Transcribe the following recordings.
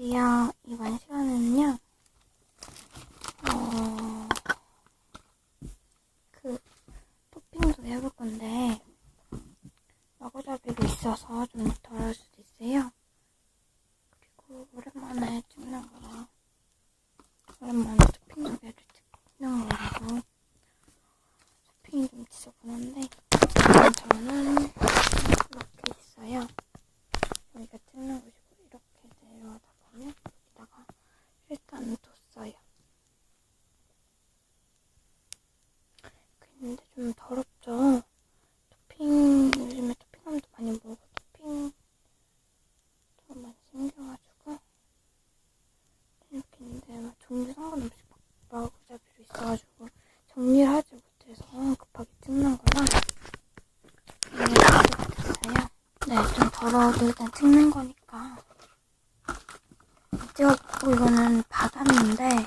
안녕하세요. 네, 좀 더러워도 일단 찍는 거니까. 찍었고, 이거는 바다인데,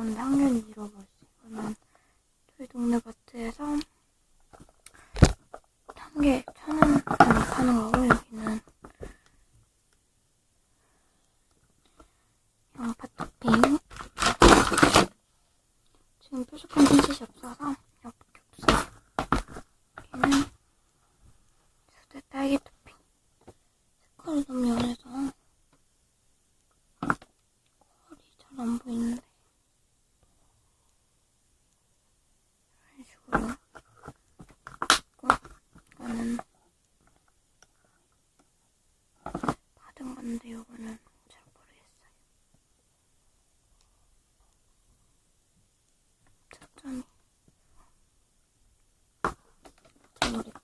그런데 학년이 잃어버렸어. 그러면 저희 동네 마트에서 한 개 천원 파는 거고 여기는. 양파 토핑 지금 뾰족한 흰색이 없어서 엽겹살 여기는 수제 딸기 토핑. 색깔이 너무 연해서 안 보이는데.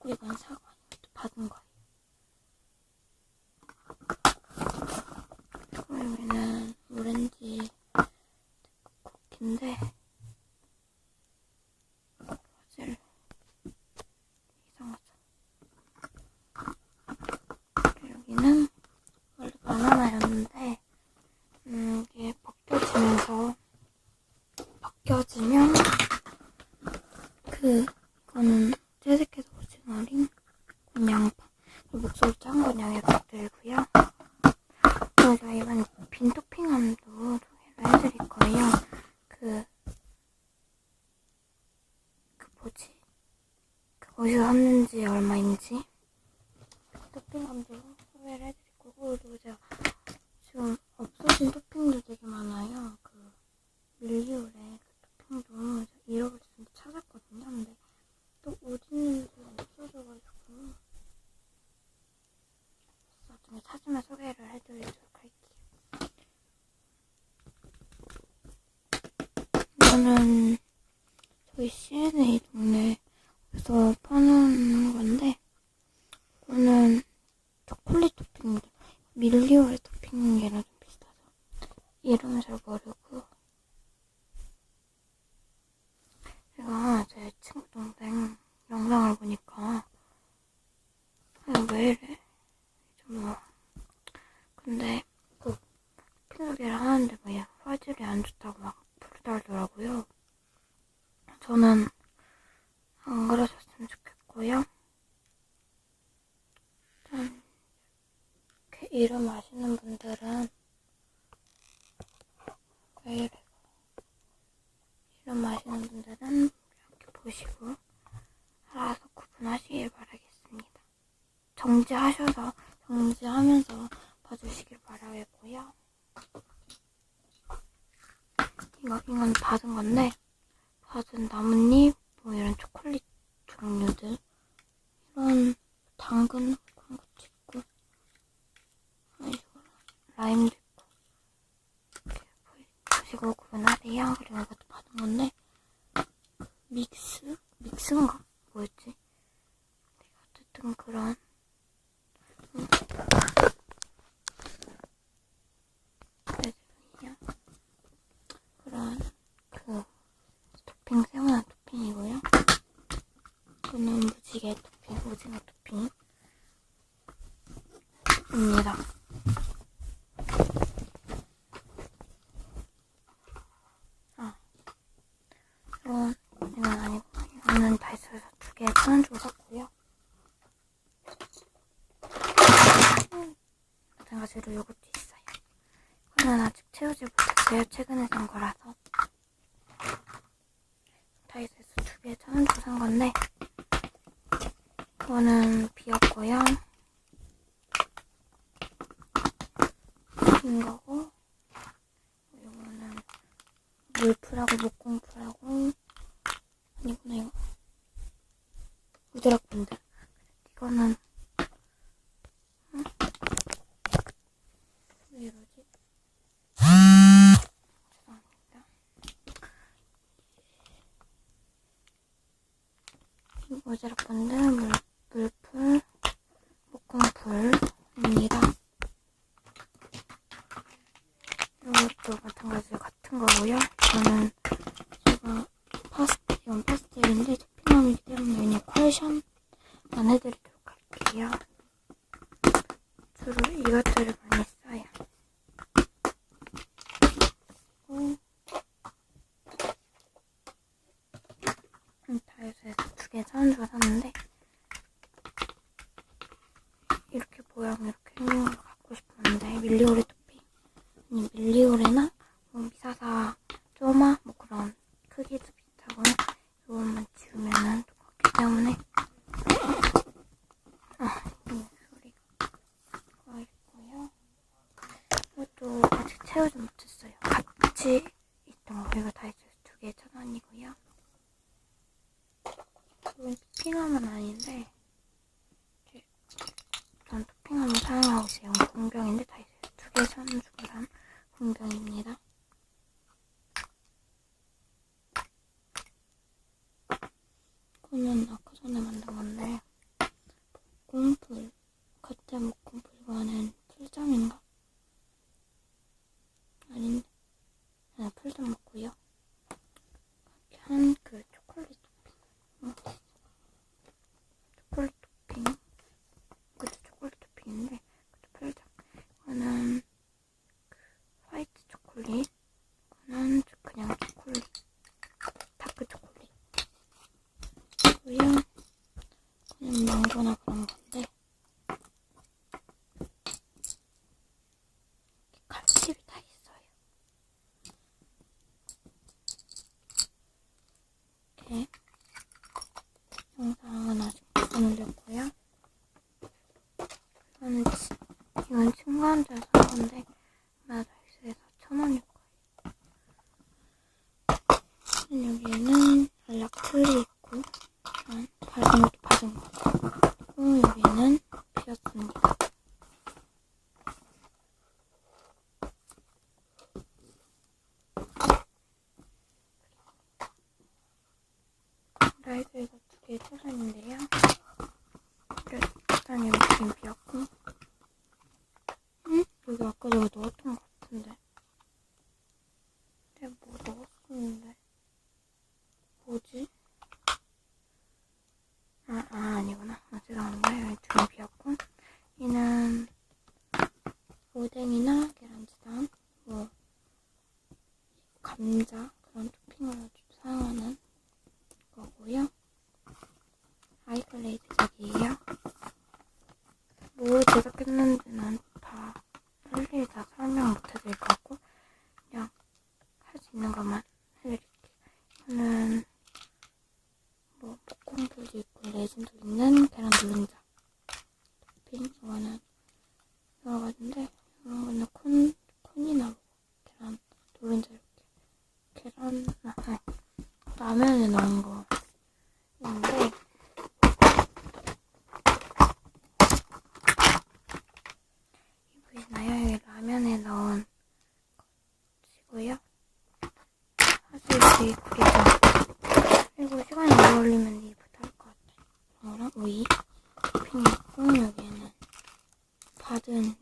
이건 사과 받은 거예요. 그러면은 밀리오의 토핑 얘랑 좀 비슷하죠. 이름은 잘 모르고. 제가 제 친구 동생 영상을 보니까 아, 왜 이래? 모르시고 알아서 구분하시길 바라겠습니다. 정지하셔서 정지하면서 봐주시길 바라겠고요. 이거 이건 받은 건데 받은 나뭇잎 뭐 이런 초콜릿 종류들 이런 당근 그런 것도 있고 라임도 있고 보시고 구분하세요. 그리고 이것도 받은 건데 믹스 すごい。 물풀하고 목공풀하고, 아니구나, 이거. 우드락 분들. 이거는, 응? 왜 이러지? 죄송합니다. 이 우드락 분들, 물, 물풀, 목공풀입니다. 이것도 마찬가지로 같은 거고요. 저는 제가 파스텔, 파스텔인데 토핑함이기 때문에 그냥 컬션만 해드리도록 할게요. 주로 이것들을 많이 써요. 그리고 음, 다이소에서 두 개 사는 줄 샀는데 이렇게 모양 이렇게 생긴 걸 갖고 싶었는데 밀리오레 토핑 아니 밀리오레나 뭐 미사사 쪼마 뭐 그런 크기도 비슷하고 이것만 지우면은 똑같기 때문에 아, 이 소리가 와 있고요. 이것도 아직 채우지 못했어요. 같이 있던 거 이거 다이소에서 두 개 천 원이고요. 이건 토핑함은 아닌데 이렇게 전 토핑함을 사용하고 있어요. 이건 공병인데 다이소에서 두 개 천 원 주고 산 공병입니다. 이거는 아까 전에 만든 건데 목공풀 겉에 목공풀 이거는 풀점인가? 아닌데 아, 풀점 맞고요 이렇게 한 그 초콜릿 토핑 어. 초콜릿 토핑 그것도 초콜릿 토핑인데 그것도 풀점 이거는 그 화이트 초콜릿 이거는 그냥 초콜릿 다크 초콜릿 고요 그냥 망고나 그런 건데 이렇게 칼집이 다 있어요. 이렇게 영상은 아직 못 올렸고요. 이거는 치, 이건 친구한테 산 건데 마다이스에서 천 원일 거예요. 여기에는 연락 틀이 있고 전 밝은 것도 받은 거. 그리고 여기는 비었습니다. 라 개 찾았는데요. 일단 여기 비었고, 응? 여기 아까 내가 넣었던 것 같은데. 내가 뭐 넣었었는데. 뭐지? 아, 아 아니구나. 아, 죄송합니다. 여기 두개 비었고. 얘는 오뎅이나 계란치단, 뭐, 감자, 그런 토핑을 사용하는 거고요. 아이글레이드작이에요. 뭐 제작했는지는 다 일일이 다 설명 못 해드릴 것 같고, 그냥 할 수 있는 것만 해드릴게요. 이거는 뭐 목공풀도 있고 레진도 있는 계란 노른자 토핑 이거는 여러 가지인데 이런 거는 콘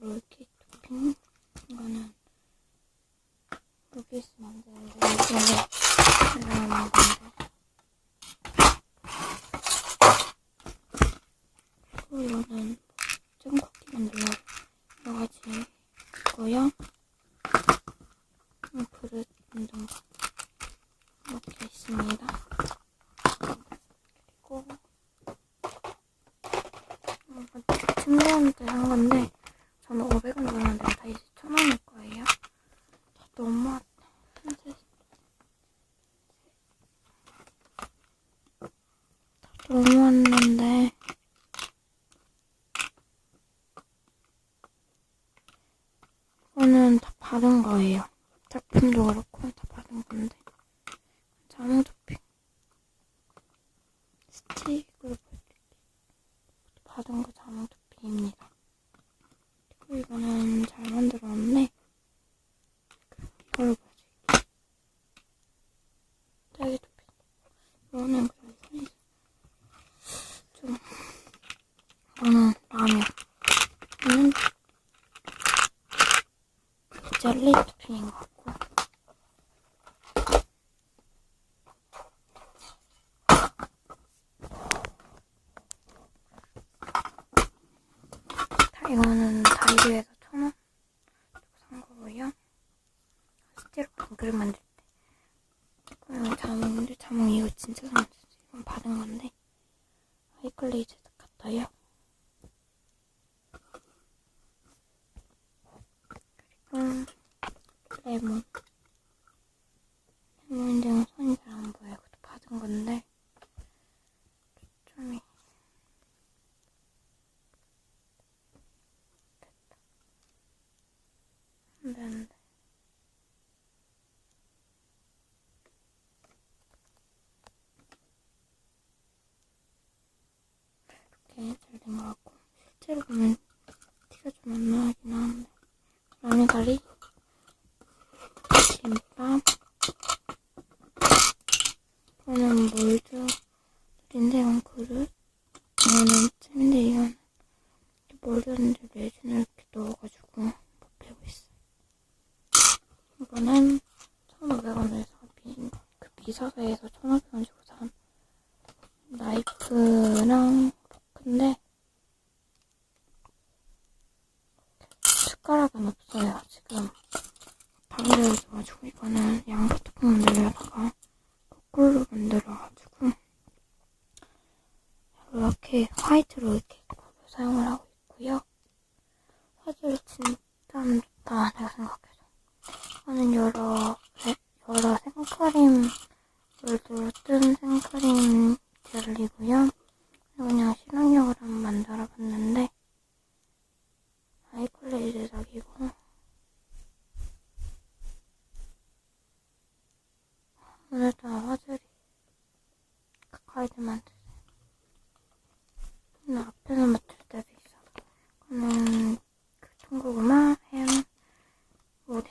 롤케이크 토핑 이거는 롤케이스 만드는 거 이거는 이거 만드는 거 이거는 짱쿠키 만드는 여러 가지 있고요 그릇 만든 거 이렇게 있습니다 그리고 친구한테 한 건데 저는 500원 넣었는데 다 이제 1000원일 거예요. 다 너무 너무 왔는데 이거는 다 받은 거예요. 작품도 그렇고 다 받은 건데 자몽 토핑 스틱으로 받은 거 자몽 토핑 이거는 and on. 늘려줘가지고 이거는 양파 뚜껑 만들려다가 거꾸로 만들어가지고 이렇게 화이트로 이렇게 사이드 만들 근데 앞에는 맞출 때도 있어. 그러면 그 통고구마, 햄, 오뎅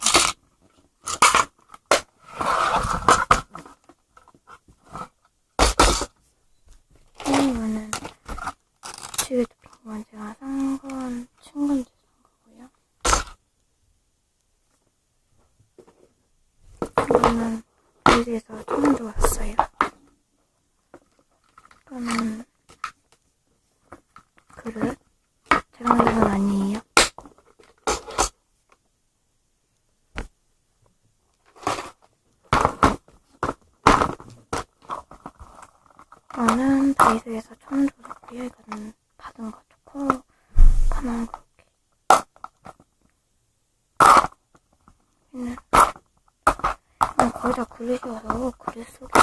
이거는 집에 덮인 건 제가 산 건 친구한테 산 거고요. 이거는 미리에서 처음 들어왔어요? 하나 이렇게. 얘는 아, 거의 다 글리셔서 그릴 속에